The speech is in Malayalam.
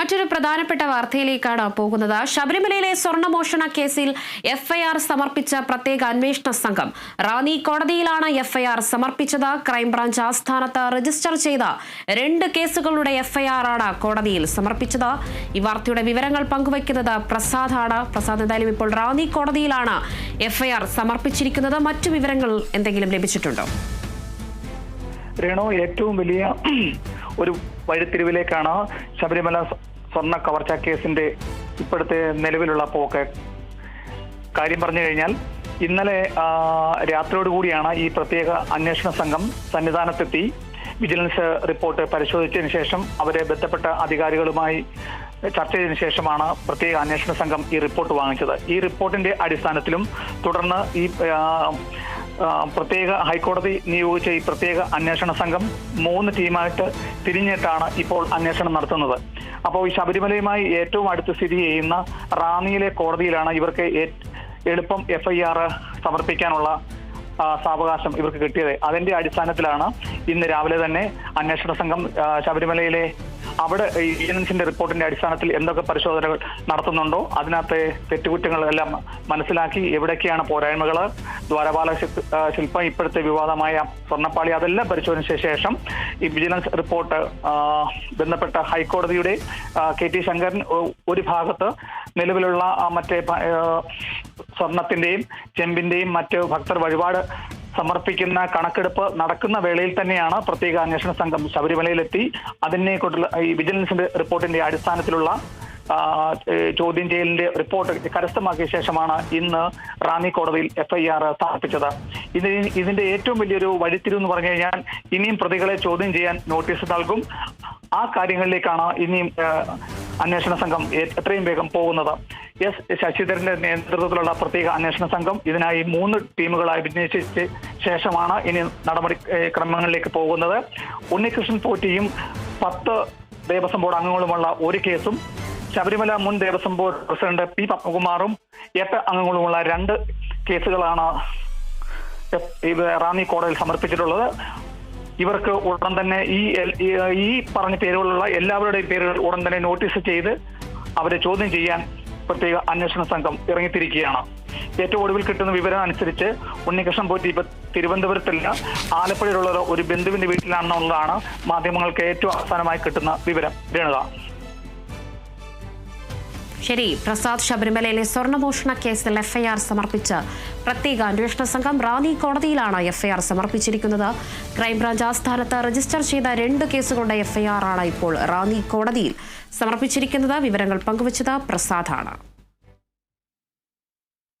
മറ്റൊരു പ്രധാനപ്പെട്ട വാർത്തയിലേക്കാണ് പോകുന്നത്. ശബരിമലയിലെ സ്വർണമോഷണ കേസിൽ എഫ്ഐആർ സമർപ്പിച്ച പ്രത്യേക അന്വേഷണ സംഘം റാന്നി കോടതിയിലാണ് എഫ്ഐആർ സമർപ്പിച്ചത്. ക്രൈംബ്രാഞ്ച് ആസ്ഥാനത്ത് രജിസ്റ്റർ ചെയ്ത രണ്ട് കേസുകളുടെ എഫ്ഐആർ ആണ് കോടതിയിൽ സമർപ്പിച്ചത്. ഈ വാർത്തയുടെ വിവരങ്ങൾ പങ്കുവയ്ക്കുന്നത് പ്രസാദാണ്. പ്രസാദ് എന്തായാലും ഇപ്പോൾ റാന്നി കോടതിയിലാണ് എഫ്ഐആർ സമർപ്പിച്ചിരിക്കുന്നത്. മറ്റു വിവരങ്ങൾ എന്തെങ്കിലും ലഭിച്ചിട്ടുണ്ടോ? രേണു ഏറ്റവും വലിയ ഒരു വഴിത്തിരിവിലേക്കാണ് ശബരിമല സ്വർണ കവർച്ച കേസിന്റെ ഇപ്പോഴത്തെ നിലവിലുള്ള പോക്ക്. കാര്യം പറഞ്ഞു കഴിഞ്ഞാൽ ഇന്നലെ രാത്രിയോടുകൂടിയാണ് കൂടിയാണ് ഈ പ്രത്യേക അന്വേഷണ സംഘം സന്നിധാനത്തെത്തി. വിജിലൻസ് റിപ്പോർട്ട് പരിശോധിച്ചതിന് ശേഷം അവരെ ബന്ധപ്പെട്ട അധികാരികളുമായി ചർച്ച ചെയ്തതിനു ശേഷമാണ് പ്രത്യേക അന്വേഷണ സംഘം ഈ റിപ്പോർട്ട് വാങ്ങിച്ചത്. ഈ റിപ്പോർട്ടിന്റെ അടിസ്ഥാനത്തിലും തുടർന്ന് ഈ പ്രത്യേക ഹൈക്കോടതി നിയോഗിച്ച ഈ പ്രത്യേക അന്വേഷണ സംഘം മൂന്ന് ടീമായിട്ട് തിരിഞ്ഞിട്ടാണ് ഇപ്പോൾ അന്വേഷണം നടത്തുന്നത്. അപ്പോൾ ഈ ശബരിമലയുമായി ഏറ്റവും അടുത്ത് സ്ഥിതി ചെയ്യുന്ന റാന്നിയിലെ കോടതിയിലാണ് ഇവർക്ക് എളുപ്പം എഫ്ഐആർ സമർപ്പിക്കാനുള്ള ആ, സാവകാശം ഇവർക്ക് കിട്ടിയത്. അതിന്റെ അടിസ്ഥാനത്തിലാണ് ഇന്ന് രാവിലെ തന്നെ അന്വേഷണ സംഘം ശബരിമലയിലെ അവിടെ ഈ വിജിലൻസിന്റെ റിപ്പോർട്ടിന്റെ അടിസ്ഥാനത്തിൽ എന്തൊക്കെ പരിശോധനകൾ നടത്തുന്നുണ്ടോ? അതിനകത്തെ തെറ്റുകുറ്റങ്ങളെല്ലാം മനസ്സിലാക്കി എവിടെയൊക്കെയാണ് പോരായ്മകൾ ദ്വാരപാല ശില്പ- ഇപ്പോഴത്തെ വിവാദമായ സ്വർണപ്പാളി അതെല്ലാം പരിശോധിച്ച ശേഷം ഈ വിജിലൻസ് റിപ്പോർട്ട് ബന്ധപ്പെട്ട ഹൈക്കോടതിയുടെ കെ ടി ശങ്കരൻ ഒരു ഭാഗത്ത് നിലവിലുള്ള മറ്റേ സ്വർണത്തിന്റെയും ചെമ്പിന്റെയും മറ്റ് ഭക്തർ വഴിപാട് സമർപ്പിക്കുന്ന കണക്കെടുപ്പ് നടക്കുന്ന വേളയിൽ തന്നെയാണ് പ്രത്യേക അന്വേഷണ സംഘം ശബരിമലയിലെത്തി. അതിനെ ഈ വിജിലൻസിന്റെ റിപ്പോർട്ടിന്റെ അടിസ്ഥാനത്തിലുള്ള ചോദ്യം ചെയ്യലിന്റെ റിപ്പോർട്ട് കരസ്ഥമാക്കിയ ശേഷമാണ് ഇന്ന് റാന്നി കോടതിയിൽ എഫ്ഐആർ സമർപ്പിച്ചത്. ഇത് ഇതിന്റെ ഏറ്റവും വലിയൊരു വഴിത്തിരിവ് എന്ന് പറഞ്ഞു കഴിഞ്ഞാൽ ഇനിയും പ്രതികളെ ചോദ്യം ചെയ്യാൻ നോട്ടീസ് നൽകും. ആ കാര്യങ്ങളിലേക്കാണ് ഇനിയും അന്വേഷണ സംഘം എത്രയും വേഗം പോകുന്നത്. എസ് ശശിധരന്റെ നേതൃത്വത്തിലുള്ള പ്രത്യേക അന്വേഷണ സംഘം ഇതിനായി മൂന്ന് ടീമുകളായി വിന്യസിച്ച ശേഷമാണ് ഇനി നടപടി ക്രമങ്ങളിലേക്ക് പോകുന്നത്. ഉണ്ണികൃഷ്ണൻ പോറ്റിയും പത്ത് ദേവസ്വം ബോർഡ് അംഗങ്ങളുമുള്ള ഒരു കേസും ശബരിമല മുൻ ദേവസ്വം ബോർഡ് പ്രസിഡന്റ് പി പത്മകുമാറും എട്ട് അംഗങ്ങളുമുള്ള രണ്ട് കേസുകളാണ് റാന്നി കോടതിയിൽ സമർപ്പിച്ചിട്ടുള്ളത്. ഇവർക്ക് ഉടൻ തന്നെ ഈ- ഈ പറഞ്ഞ പേരുകളുള്ള എല്ലാവരുടെയും പേരുകൾ ഉടൻ തന്നെ നോട്ടീസ് ചെയ്ത് അവരെ ചോദ്യം ചെയ്യാൻ പ്രത്യേക അന്വേഷണ സംഘം ഇറങ്ങിത്തിരിക്കുകയാണ്. ഏറ്റവും ഒടുവിൽ കിട്ടുന്ന വിവരം അനുസരിച്ച് ഉണ്ണികൃഷ്ണൻ പോറ്റി ഇപ്പൊ തിരുവനന്തപുരത്തല്ല ആലപ്പുഴയിലുള്ള ഒരു ബന്ധുവിന്റെ വീട്ടിലാണെന്നുള്ളതാണ് മാധ്യമങ്ങൾക്ക് ഏറ്റവും അവസാനമായി കിട്ടുന്ന വിവരം. രേണുക. ശരി പ്രസാദ് ശബരിമലയിലെ സ്വർണമോഷണ കേസിൽ എഫ്ഐആർ സമർപ്പിച്ച്. പ്രത്യേക അന്വേഷണ സംഘം റാന്നി കോടതിയിലാണ് എഫ്ഐആർ സമർപ്പിച്ചിരിക്കുന്നത്. ക്രൈംബ്രാഞ്ച് ആസ്ഥാനത്ത് രജിസ്റ്റർ ചെയ്ത രണ്ട് കേസുകളുടെ എഫ്ഐആർ ആണ് ഇപ്പോൾ റാന്നി കോടതിയിൽ സമർപ്പിച്ചിരിക്കുന്നത്. വിവരങ്ങൾ പങ്കുവച്ചത് പ്രസാദാണ്.